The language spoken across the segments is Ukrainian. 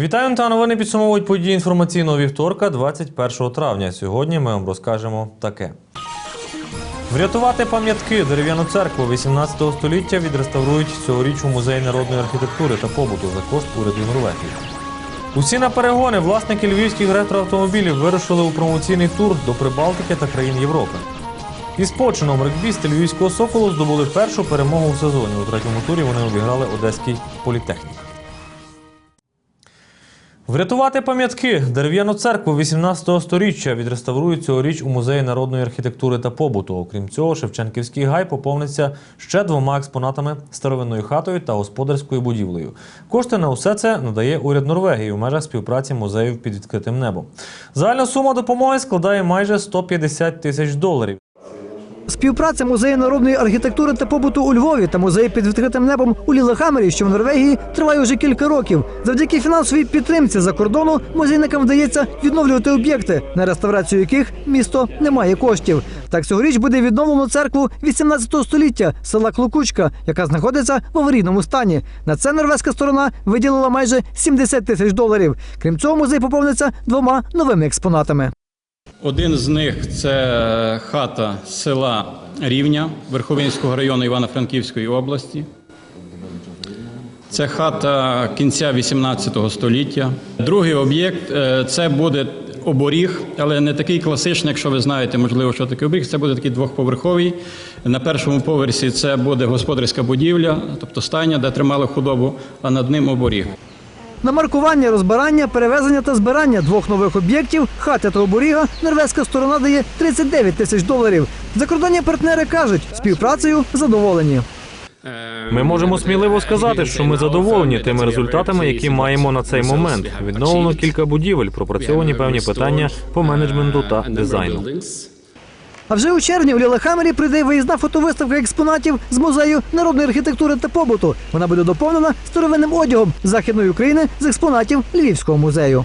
Вітаю та новини підсумовують події інформаційного вівторка, 21 травня. Сьогодні ми вам розкажемо таке. Врятувати пам'ятки дерев'яну церкву 18 століття відреставрують цьогоріч у музеї народної архітектури та побуту за кошт уряду Норвегії. Усі на перегони власники львівських ретроавтомобілів вирушили у промоційний тур до Прибалтики та країн Європи. Із почином регбісти львівського соколу здобули першу перемогу в сезоні. У третьому турі вони обіграли одеський політехнік. Врятувати пам'ятки дерев'яну церкву 18 століття відреставрують цьогоріч у музеї народної архітектури та побуту. Окрім цього, Шевченківський гай поповниться ще двома експонатами старовинною хатою та господарською будівлею. Кошти на усе це надає уряд Норвегії у межах співпраці музеїв під відкритим небом. Загальна сума допомоги складає майже 150 тисяч доларів. Співпраця музею народної архітектури та побуту у Львові та музею під відкритим небом у Лілехамері, що в Норвегії, триває вже кілька років. Завдяки фінансовій підтримці за кордону музейникам вдається відновлювати об'єкти, на реставрацію яких місто не має коштів. Так цьогоріч буде відновлено церкву 18 століття села Клокучка, яка знаходиться в аварійному стані. На це норвезька сторона виділила майже 70 тисяч доларів. Крім цього, музей поповниться двома новими експонатами. Один з них це хата села Рівня Верховинського району Івано-Франківської області. Це хата кінця 18 століття. Другий об'єкт е, це буде оборіг, але не такий класичний, якщо ви знаєте, можливо, що таке оберіг. Це буде такий двохповерховий. На першому поверсі це буде господарська будівля, тобто стайня, де тримали худобу, а над ним оборіг. На маркування, розбирання, перевезення та збирання двох нових об'єктів хати та оборіга норвезька сторона дає 39 тисяч доларів. Закордонні партнери кажуть, співпрацею задоволені. Ми можемо сміливо сказати, що ми задоволені тими результатами, які маємо на цей момент. Відновлено кілька будівель, пропрацьовані певні питання по менеджменту та дизайну. А вже у червні у Лілехамері прийде виїзна фотовиставка експонатів з музею народної архітектури та побуту. Вона буде доповнена старовинним одягом західної України з експонатів Львівського музею.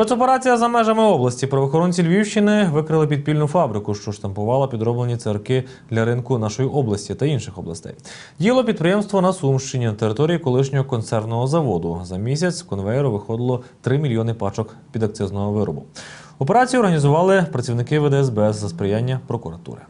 Спецоперація за межами області. Правоохоронці Львівщини викрили підпільну фабрику, що штампувала підроблені церкви для ринку нашої області та інших областей. Діло підприємство на Сумщині на території колишнього консервного заводу. За місяць з конвеєру виходило 3 мільйони пачок підакцизного виробу. Операцію організували працівники ВДСБ за сприяння прокуратури.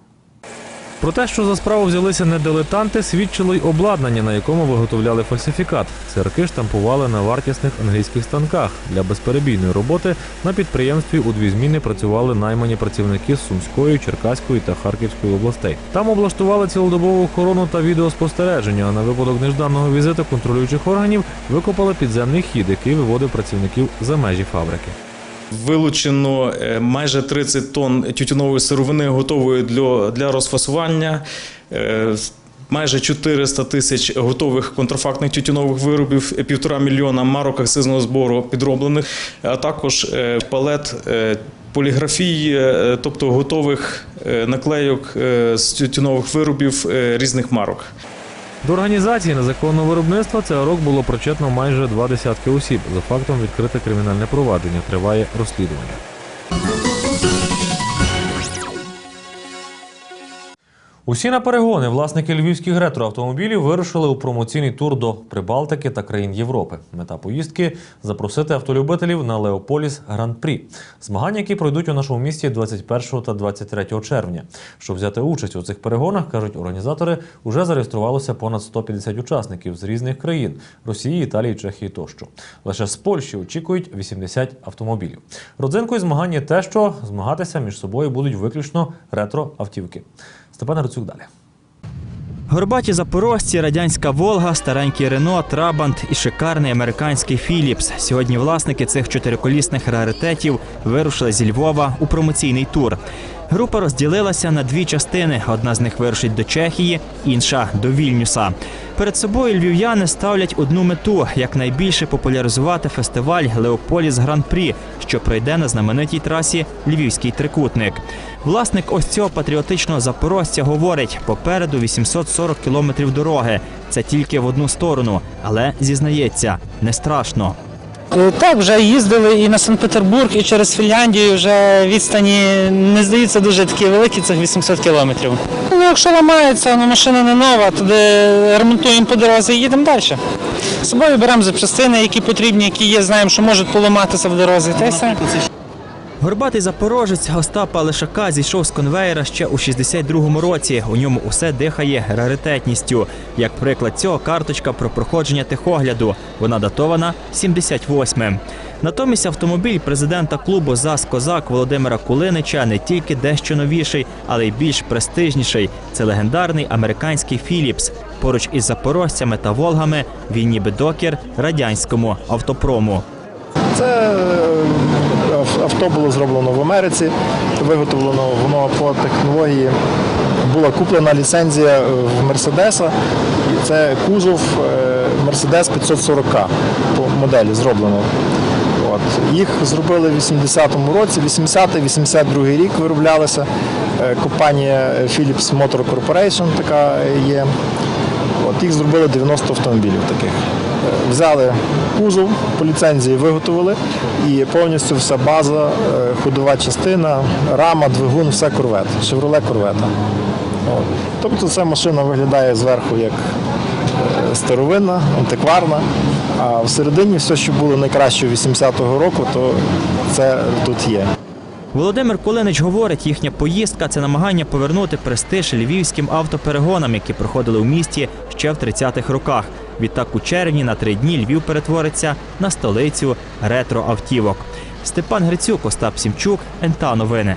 Про те, що за справу взялися не дилетанти, свідчило й обладнання, на якому виготовляли фальсифікат. Церкви штампували на вартісних англійських станках. Для безперебійної роботи на підприємстві у дві зміни працювали наймані працівники з Сумської, Черкаської та Харківської областей. Там облаштували цілодобову охорону та відеоспостереження. А на випадок нежданого візиту контролюючих органів викопали підземний хід, який виводив працівників за межі фабрики. Вилучено е, майже 30 тонн тютюнової сировини, готової для, для розфасування. е, Майже 400 тисяч готових контрафактних тютюнових виробів, е, півтора мільйона марок акцизного збору підроблених, а також палет поліграфії, тобто готових наклейок з тютюнових виробів різних марок. До організації незаконного виробництва цього року було причетно майже два десятки осіб. За фактом відкрите кримінальне провадження. Триває розслідування. Усі на перегони власники львівських ретроавтомобілів вирушили у промоційний тур до Прибалтики та країн Європи. Мета поїздки запросити автолюбителів на Леополіс Гран-прі. Змагання, які пройдуть у нашому місті 21 та 23 червня. Щоб взяти участь у цих перегонах, кажуть організатори, уже зареєструвалося понад 150 учасників з різних країн Росії, Італії, Чехії тощо. Лише з Польщі очікують 80 автомобілів. Родзинкою змагань є те, що змагатися між собою будуть виключно ретро-автівки. Степан Рацюк далі. Горбаті запорожці, радянська Волга, старенький Рено, Трабант і шикарний американський Філіпс. Сьогодні власники цих чотириколісних раритетів вирушили зі Львова у промоційний тур. Група розділилася на дві частини. Одна з них вирушить до Чехії, інша до Вільнюса. Перед собою львів'яни ставлять одну мету якнайбільше популяризувати фестиваль Леополіс Гран-прі, що пройде на знаменитій трасі Львівський трикутник. Власник ось цього патріотичного запорожця говорить: попереду 840 кілометрів дороги. Це тільки в одну сторону, але зізнається, не страшно. Е, Так, вже їздили і на Санкт-Петербург, і через Фінляндію. Вже відстані не здаються дуже такі великі, цих 800 кілометрів. Ну, якщо ламається, ну, машина не нова, тоді ремонтуємо по дорозі і їдемо далі. З собою беремо запчастини, які потрібні, які є, знаємо, що можуть поламатися в дорозі. Та й все. Горбатий запорожець Остапа Лишака зійшов з конвеєра ще у 62-му році. У ньому усе дихає раритетністю. Як приклад цього карточка про проходження техогляду. Вона датована 78-м. Натомість автомобіль президента клубу ЗАЗ Козак Володимира Кулинича не тільки дещо новіший, але й більш престижніший. Це легендарний американський Філіпс. Поруч із запорожцями та Волгами він ніби докір радянському автопрому. Це е, авто було зроблено в Америці, виготовлено воно по технології. Була куплена ліцензія е, в Мерседеса, і це кузов Мерседес 540 по моделі зроблено. От. Їх зробили в 80-му році, 80-82 рік вироблялися. Е, Компанія Philips Motor Corporation така є. От їх зробили 90 автомобілів таких. Взяли кузов, по ліцензії виготовили і повністю вся база, е, ходова частина, рама, двигун, все корвет, Chevrolet корвета. Тобто ця машина виглядає зверху як е, старовинна, антикварна, а всередині все, що було найкраще 80-го року, то це тут є. Володимир Кулинич говорить, їхня поїздка це намагання повернути престиж львівським автоперегонам, які проходили у місті ще в 30-х роках. Відтак у червні на три дні Львів перетвориться на столицю ретро-автівок. Степан Грицюк, Остап Сімчук, НТА Новини.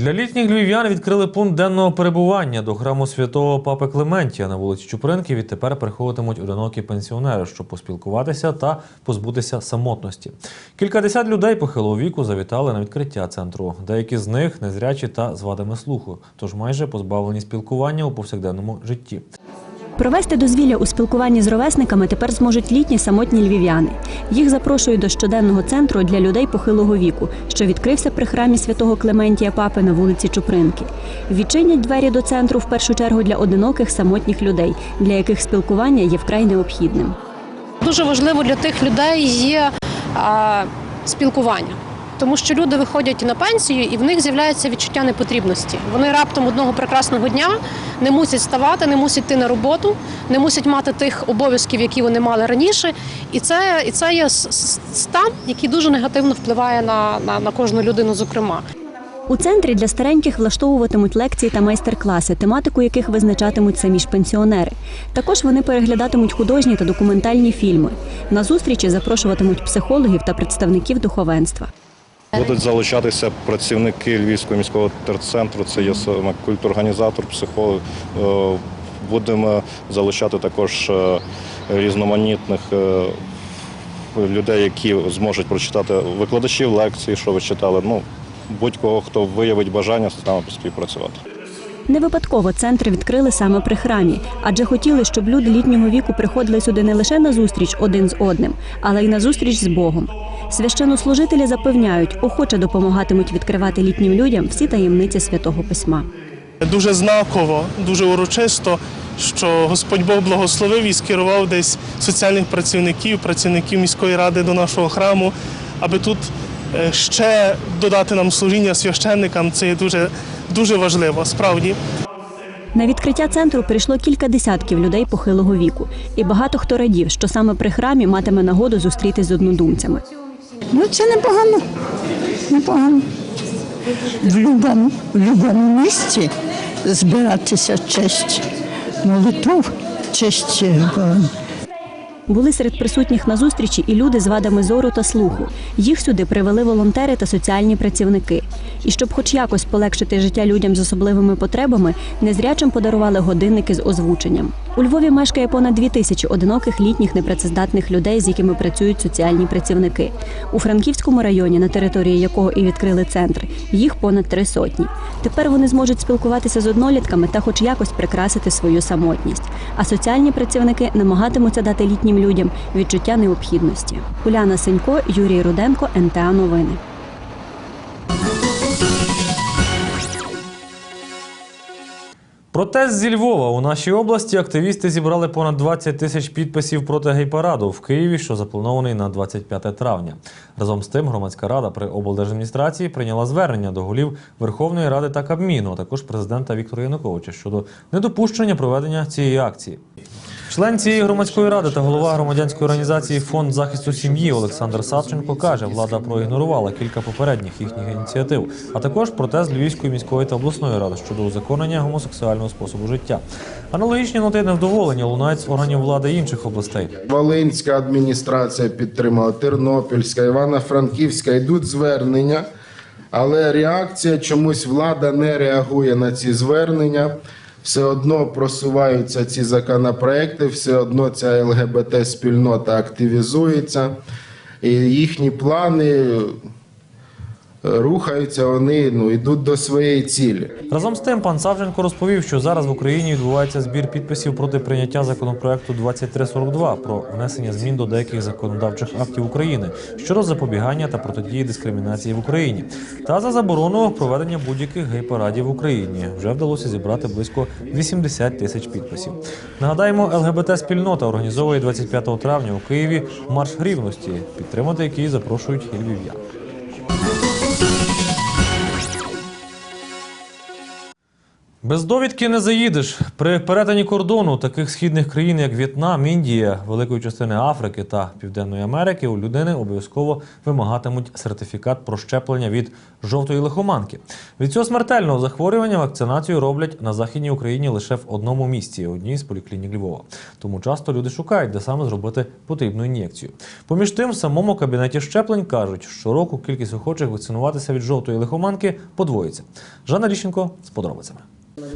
Для літніх львів'ян відкрили пункт денного перебування до храму святого Папи Клементія на вулиці Чупринки. Відтепер приходитимуть одинокі пенсіонери, щоб поспілкуватися та позбутися самотності. Кількадесят людей похилого віку завітали на відкриття центру. Деякі з них незрячі та з вадами слуху, тож майже позбавлені спілкування у повсякденному житті. Провести дозвілля у спілкуванні з ровесниками тепер зможуть літні самотні львів'яни. Їх запрошують до щоденного центру для людей похилого віку, що відкрився при храмі святого Клементія Папи на вулиці Чупринки. Відчинять двері до центру в першу чергу для одиноких самотніх людей, для яких спілкування є вкрай необхідним. Дуже важливо для тих людей є спілкування. Тому що люди виходять на пенсію і в них з'являється відчуття непотрібності. Вони раптом одного прекрасного дня не мусять ставати, не мусять йти на роботу, не мусять мати тих обов'язків, які вони мали раніше. І це, і це є стан, який дуже негативно впливає на, на, на кожну людину, зокрема. У центрі для стареньких влаштовуватимуть лекції та майстер-класи, тематику яких визначатимуть самі ж пенсіонери. Також вони переглядатимуть художні та документальні фільми. На зустрічі запрошуватимуть психологів та представників духовенства. Будуть залучатися працівники Львівського міського терцентру, це є саме культурганізатор, психолог. Е, Будемо залучати також е, різноманітних е, людей, які зможуть прочитати викладачів лекції, що ви читали. Ну, будь-кого, хто виявить бажання з нами співпрацювати. Не випадково центр відкрили саме при храмі, адже хотіли, щоб люди літнього віку приходили сюди не лише на зустріч один з одним, але й на зустріч з Богом. Священнослужителі запевняють, охоче допомагатимуть відкривати літнім людям всі таємниці святого письма. Дуже знаково, дуже урочисто, що Господь Бог благословив і скерував десь соціальних працівників, працівників міської ради до нашого храму, аби тут е, ще додати нам служіння священникам. Це є дуже, дуже важливо, справді. На відкриття центру прийшло кілька десятків людей похилого віку, і багато хто радів, що саме при храмі матиме нагоду зустрітись з однодумцями. Ну, це непогано. Непогано. В любому, в любому місці збиратися честь молитов, честь е, Були серед присутніх на зустрічі і люди з вадами зору та слуху. Їх сюди привели волонтери та соціальні працівники. І щоб хоч якось полегшити життя людям з особливими потребами, незрячим подарували годинники з озвученням. У Львові мешкає понад дві тисячі одиноких літніх непрацездатних людей, з якими працюють соціальні працівники. У Франківському районі, на території якого і відкрили центр, їх понад три сотні. Тепер вони зможуть спілкуватися з однолітками та хоч якось прикрасити свою самотність. А соціальні працівники намагатимуться дати літнім людям відчуття необхідності. Уляна Сенько, Юрій Руденко, НТА Новини. Протест зі Львова у нашій області активісти зібрали понад 20 тисяч підписів проти гей-параду в Києві, що запланований на 25 травня. Разом з тим, громадська рада при облдержадміністрації прийняла звернення до голів Верховної Ради та Кабміну, а також президента Віктора Януковича щодо недопущення проведення цієї акції. Член цієї громадської ради та голова громадянської організації Фонд захисту сім'ї Олександр Савченко каже, влада проігнорувала кілька попередніх їхніх ініціатив, а також протест Львівської міської та обласної ради щодо узаконення гомосексуального способу життя. Аналогічні ноти невдоволення лунають з органів влади інших областей. Волинська адміністрація підтримала, Тернопільська, Івано-Франківська йдуть звернення, але реакція чомусь влада не реагує на ці звернення. Все одно просуваються ці законопроекти, все одно ця ЛГБТ-спільнота активізується, і їхні плани рухаються, вони ну, йдуть до своєї цілі. Разом з тим, пан Савченко розповів, що зараз в Україні відбувається збір підписів проти прийняття законопроекту 2342 про внесення змін до деяких законодавчих актів України щодо запобігання та протидії дискримінації в Україні та за заборону проведення будь-яких гей-парадів в Україні. Вже вдалося зібрати близько 80 тисяч підписів. Нагадаємо, ЛГБТ-спільнота організовує 25 травня у Києві марш рівності, підтримати який запрошують і львів'ян. Без довідки не заїдеш. При перетині кордону таких східних країн, як В'єтнам, Індія, великої частини Африки та Південної Америки, у людини обов'язково вимагатимуть сертифікат про щеплення від жовтої лихоманки. Від цього смертельного захворювання вакцинацію роблять на західній Україні лише в одному місці одній з поліклінік Львова. Тому часто люди шукають, де саме зробити потрібну ін'єкцію. Поміж тим, в самому кабінеті щеплень кажуть, що щороку кількість охочих вакцинуватися від жовтої лихоманки подвоїться. Жанна Ліщенко з подробицями.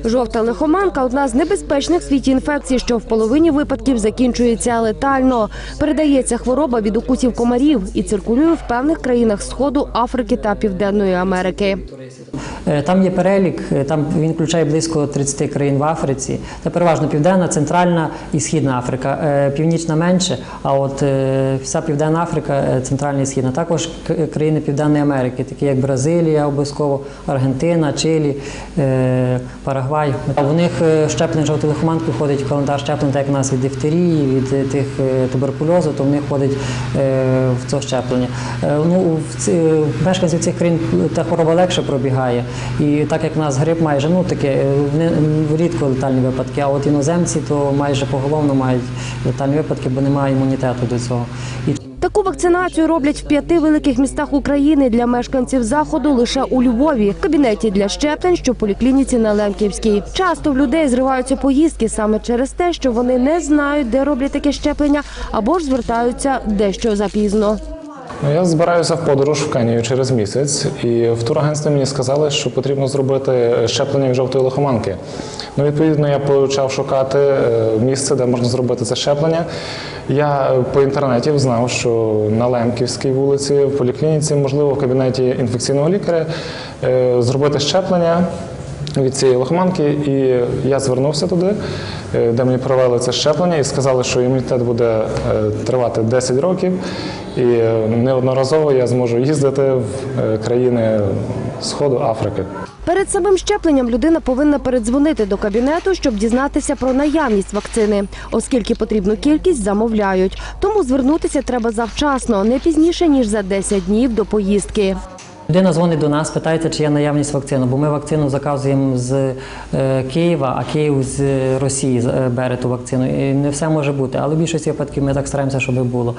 Жовта лихоманка – одна з небезпечних в світі інфекцій, що в половині випадків закінчується летально. Передається хвороба від укусів комарів і циркулює в певних країнах Сходу, Африки та Південної Америки. Е, Там є перелік, е, там він включає близько 30 країн в Африці. Це переважно Південна, Центральна і Східна Африка. Е, Північна менше, а от вся Південна Африка, Центральна і Східна. Також країни Південної Америки, такі як Бразилія, обов'язково, Аргентина, Чилі, Парагвай. В них е, щеплення жовтої лихоманки входить в календар щеплень, так як у нас від дифтерії, від е, тих е, туберкульозу, то в них входить в це щеплення. Ну, в ці- мешканців цих країн та хвороба легше пробігає. І так як в нас грип майже ну таке не- рідко летальні випадки, а от іноземці то майже поголовно мають летальні випадки, бо немає імунітету до цього. Таку вакцинацію роблять в п'яти великих містах України для мешканців заходу лише у Львові, в кабінеті для щеплень, що в поліклініці на Лемківській. Часто в людей зриваються поїздки саме через те, що вони не знають, де роблять таке щеплення, або ж звертаються дещо запізно. Ну, я збираюся в подорож в Кенію через місяць, і в турагентстві мені сказали, що потрібно зробити щеплення від жовтої лихоманки. Ну, відповідно, я почав шукати е, місце, де можна зробити це щеплення. Я е, по інтернеті знав, що на Лемківській вулиці, в поліклініці, можливо, в кабінеті інфекційного лікаря е, зробити щеплення від цієї лихоманки, і я звернувся туди, е, де мені провели це щеплення, і сказали, що імунітет буде тривати 10 років, і неодноразово я зможу їздити в країни Сходу Африки. Перед самим щепленням людина повинна передзвонити до кабінету, щоб дізнатися про наявність вакцини, оскільки потрібну кількість замовляють. Тому звернутися треба завчасно, не пізніше ніж за 10 днів до поїздки. Людина дзвонить до нас, питається, чи є наявність вакцини, бо ми вакцину заказуємо з е, Києва, а Київ з Росії е, бере ту вакцину. І не все може бути, але в більшості випадків ми так стараємося, щоб було.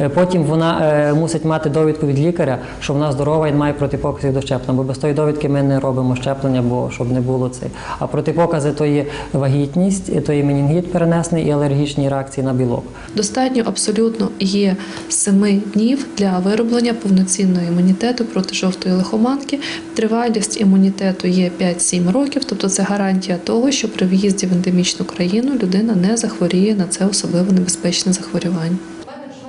Е, Потім вона мусить мати довідку від лікаря, що вона здорова і має протипокази до щеплення. Бо без тої довідки ми не робимо щеплення, бо щоб не було це. А протипокази то є вагітність, то є менінгіт перенесений і алергічні реакції на білок. Достатньо абсолютно є 7 днів для вироблення повноцінного імунітету проти жовтої лихоманки. Тривалість імунітету є 5-7 років, тобто це гарантія того, що при в'їзді в ендемічну країну людина не захворіє на це особливо небезпечне захворювання.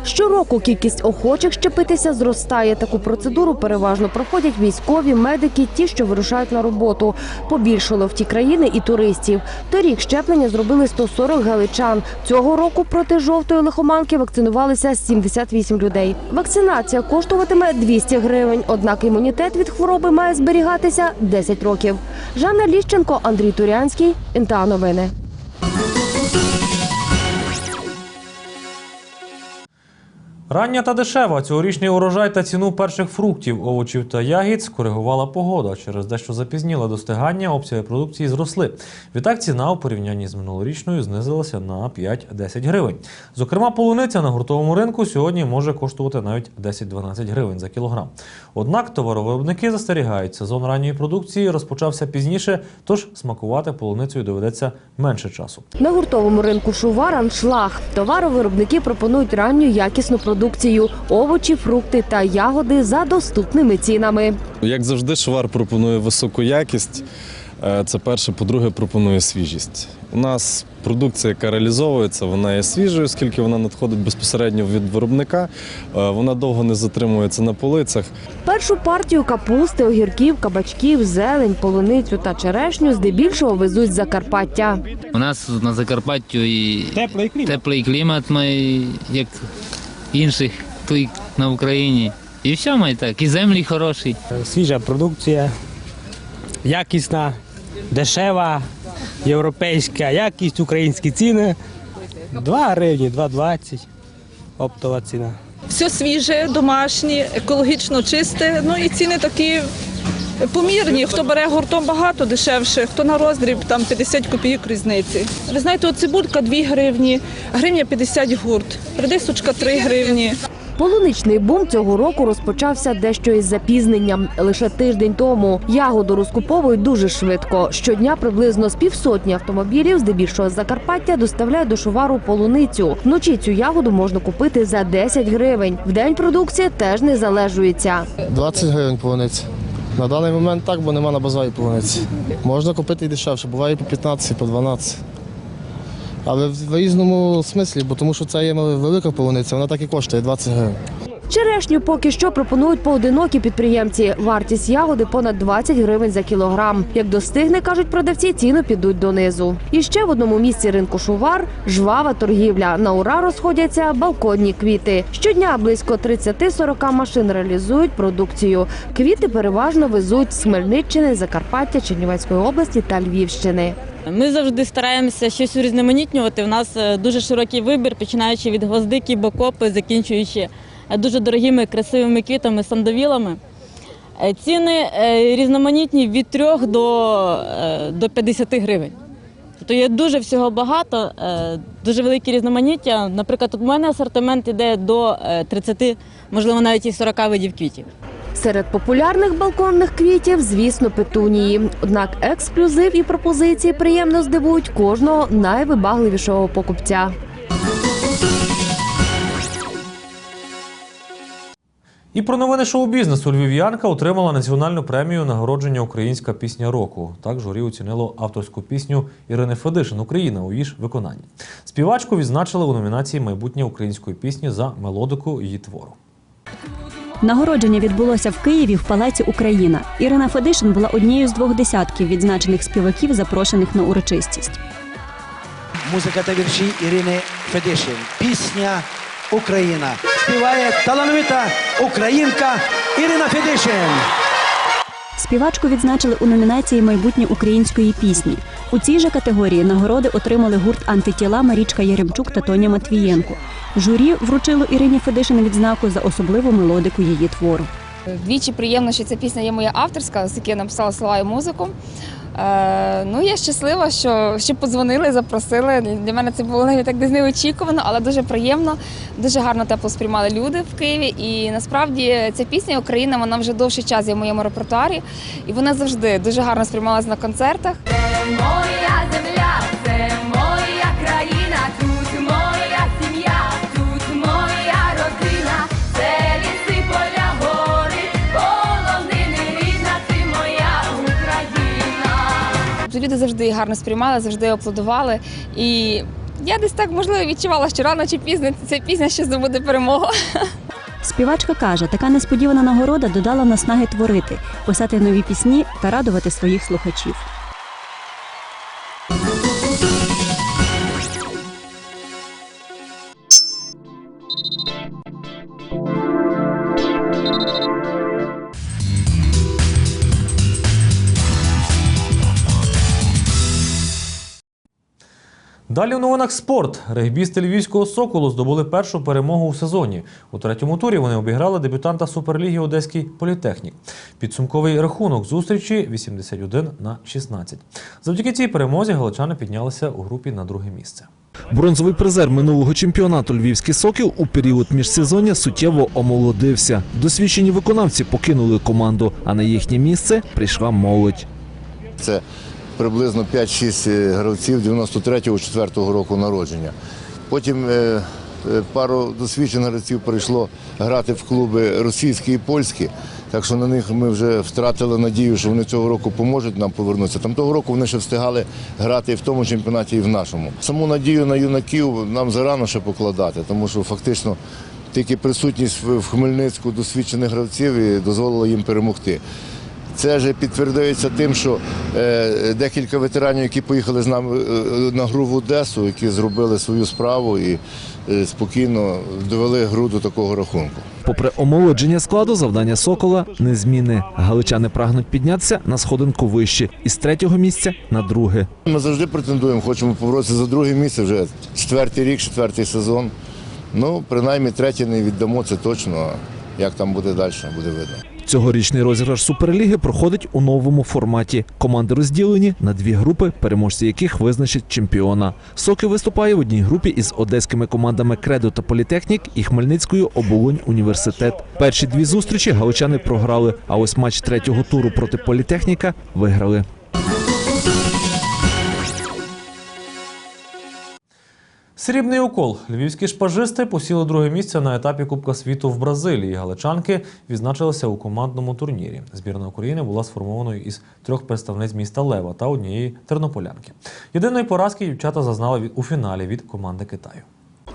Щороку кількість охочих щепитися зростає. Таку процедуру переважно проходять військові, медики, ті, що вирушають на роботу. Побільшало в ті країни і туристів. Торік щеплення зробили 140 галичан. Цього року проти жовтої лихоманки вакцинувалися 78 людей. Вакцинація коштуватиме 200 гривень, однак імунітет від хвороби має зберігатися 10 років. Жанна Ліщенко, Андрій Турянський, НТА Новини. Рання та дешева цьогорічний урожай та ціну перших фруктів, овочів та ягід скоригувала погода. Через дещо запізніле достигання обсяги продукції зросли. Відтак ціна у порівнянні з минулорічною знизилася на 5-10 гривень. Зокрема, полуниця на гуртовому ринку сьогодні може коштувати навіть 10-12 гривень за кілограм. Однак товаровиробники застерігають, сезон ранньої продукції розпочався пізніше, тож смакувати полуницею доведеться менше часу. На гуртовому ринку Шувар аншлаг. Товаровиробники пропонують ранню якісну продукцію – овочі, фрукти та ягоди за доступними цінами. Як завжди, швар пропонує високу якість. Е, Це перше, по-друге, пропонує свіжість. У нас продукція, яка реалізовується, вона є свіжою, оскільки вона надходить безпосередньо від виробника. Е, Вона довго не затримується на полицях. Першу партію капусти, огірків, кабачків, зелень, полуницю та черешню здебільшого везуть з Закарпаття. У нас на Закарпаттю і теплий клімат, теплий клімат має, як інших тут на Україні. І все має так, і землі хороші. Свіжа продукція, якісна, дешева, європейська якість, українські ціни. 2 гривні, 2,20 оптова ціна. Все свіже, домашнє, екологічно чисте. Ну і ціни такі помірні. Хто бере гуртом багато дешевше, хто на роздріб там 50 копійок різниці. Ви знаєте, от цибулька 2 гривні, гривня 50 гурт, редисочка 3 гривні. Полуничний бум цього року розпочався дещо із запізненням. Лише тиждень тому ягоду розкуповують дуже швидко. Щодня приблизно з півсотні автомобілів, здебільшого з Закарпаття, доставляють до шувару полуницю. Вночі цю ягоду можна купити за 10 гривень. Вдень продукція теж не залежується. 20 гривень полуниці. На даний момент так, бо нема на базарі полуниці. Можна купити і дешевше, буває по 15, і по 12. Але в різному смислі, бо тому що це є велика полуниця, вона так і коштує 20 гривень. Черешню поки що пропонують поодинокі підприємці. Вартість ягоди понад 20 гривень за кілограм. Як достигне, кажуть продавці, ціну підуть донизу. І ще в одному місці ринку Шувар жвава торгівля. На ура розходяться балконні квіти. Щодня близько 30-40 машин реалізують продукцію. Квіти переважно везуть з Хмельниччини, Закарпаття, Чернівецької області та Львівщини. Ми завжди стараємося щось урізноманітнювати. У нас е, дуже широкий вибір, починаючи від гвоздики, бокопи, закінчуючи дуже дорогими красивими квітами, сандовілами. Е, Ціни е, різноманітні від 3 до, е, до 50 гривень. Тобто є дуже всього багато, е, дуже велике різноманіття. Наприклад, у мене асортимент іде до е, 30, можливо, навіть і 40 видів квітів. Серед популярних балконних квітів, звісно, петунії. Однак ексклюзив і пропозиції приємно здивують кожного найвибагливішого покупця. І про новини шоу-бізнесу львів'янка отримала національну премію нагородження Українська пісня року. Так журі оцінило авторську пісню Ірини Федишин Україна у її ж виконанні. Співачку відзначили у номінації Майбутнє української пісні за мелодику її твору. Нагородження відбулося в Києві в Палаці Україна. Ірина Федишин була однією з двох десятків відзначених співаків, запрошених на урочистість. Музика та вірші Ірини Федишин. Пісня Україна. Співає талановита українка Ірина Федишин. Співачку відзначили у номінації Майбутнє української пісні. У цій же категорії нагороди отримали гурт антитіла Марічка Яремчук та Тоня Матвієнко. Журі вручило Ірині Федишин відзнаку за особливу мелодику її твору. Двічі приємно, що ця пісня є моя авторська, з якої я написала слова і музику. Е, ну, я щаслива, що, ще подзвонили, запросили. Для мене це було навіть так десь неочікувано, але дуже приємно. Дуже гарно тепло сприймали люди в Києві. І насправді ця пісня Україна вона вже довший час є в моєму репертуарі, і вона завжди дуже гарно сприймалася на концертах. Люди завжди гарно сприймали, завжди аплодували. І Я десь так можливо відчувала, що рано чи пізно ця пісня ще здобуде перемогу. Співачка каже, така несподівана нагорода додала наснаги творити, писати нові пісні та радувати своїх слухачів. Далі в новинах спорт. Регбісти львівського соколу здобули першу перемогу у сезоні. У третьому турі вони обіграли дебютанта Суперліги Одеський політехнік. Підсумковий рахунок зустрічі 81 на 16. Завдяки цій перемозі галичани піднялися у групі на друге місце. Бронзовий призер минулого чемпіонату Львівський сокіл у період міжсезоння суттєво омолодився. Досвідчені виконавці покинули команду, а на їхнє місце прийшла молодь. Це приблизно 5-6 гравців 93-4 року народження. Потім е, е, пару досвідчених гравців прийшло грати в клуби російські і польські. Так що на них ми вже втратили надію, що вони цього року поможуть нам повернутися. Там того року вони ще встигали грати і в тому чемпіонаті, і в нашому. Саму надію на юнаків нам зарано ще покладати, тому що фактично тільки присутність в Хмельницьку досвідчених гравців і дозволила їм перемогти. Це вже підтверджується тим, що е, декілька ветеранів, які поїхали з нами е, на гру в Одесу, які зробили свою справу і е, спокійно довели гру до такого рахунку. Попри омолодження складу, завдання Сокола незмінне. Галичани прагнуть піднятися на сходинку вище із третього місця на друге. Ми завжди претендуємо, хочемо поборотися за друге місце вже четвертий рік, четвертий сезон. Ну, принаймні третє не віддамо, це точно. Як там буде далі, буде видно. Цьогорічний розіграш Суперліги проходить у новому форматі. Команди розділені на дві групи, переможці яких визначать чемпіона. Соки виступає в одній групі із одеськими командами Кредо та Політехнік і Хмельницькою оболонь університет. Перші дві зустрічі галичани програли, а ось матч третього туру проти політехніка виграли. Срібний укол. Львівські шпажисти посіли друге місце на етапі Кубка світу в Бразилії. Галичанки відзначилися у командному турнірі. Збірна України була сформованою із трьох представниць міста Лева та однієї тернополянки. Єдиної поразки дівчата зазнали у фіналі від команди Китаю.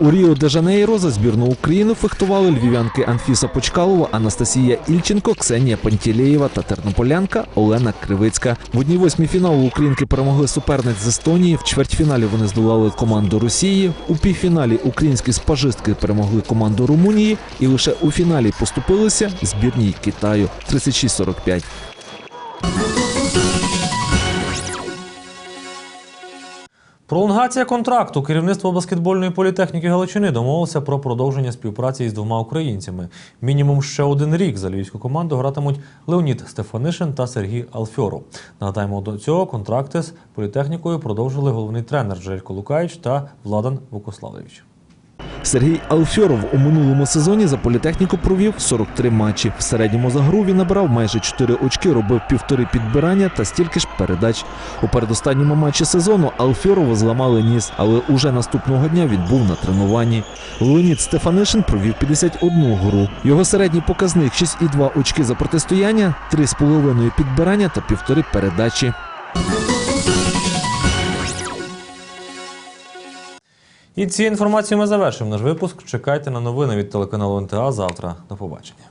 У Ріо де Жанейро за збірну України фехтували львів'янки Анфіса Почкалова, Анастасія Ільченко, Ксенія Пантілеєва та тернополянка Олена Кривицька. В одній восьмій фіналу українки перемогли суперниць з Естонії. В чвертьфіналі вони здолали команду Росії. У півфіналі українські спажистки перемогли команду Румунії. І лише у фіналі поступилися збірній Китаю 36-45. Пролонгація контракту. Керівництво баскетбольної політехніки Галичини домовилося про продовження співпраці із двома українцями. Мінімум ще один рік за львівську команду гратимуть Леонід Стефанишин та Сергій Алфьоров. Нагадаємо, до цього контракти з політехнікою продовжили головний тренер Желько Лукаїч та Владан Вукославович. Сергій Алфьоров у минулому сезоні за політехніку провів 43 матчі. В середньому за гру він набирав майже 4 очки, робив півтори підбирання та стільки ж передач. У передостанньому матчі сезону Алфьорову зламали ніс, але уже наступного дня він був на тренуванні. Леонід Стефанишин провів 51 гру. Його середній показник 6,2 очки за протистояння, 3,5 підбирання та півтори передачі. І цією інформацією ми завершимо наш випуск. Чекайте на новини від телеканалу НТА завтра. До побачення.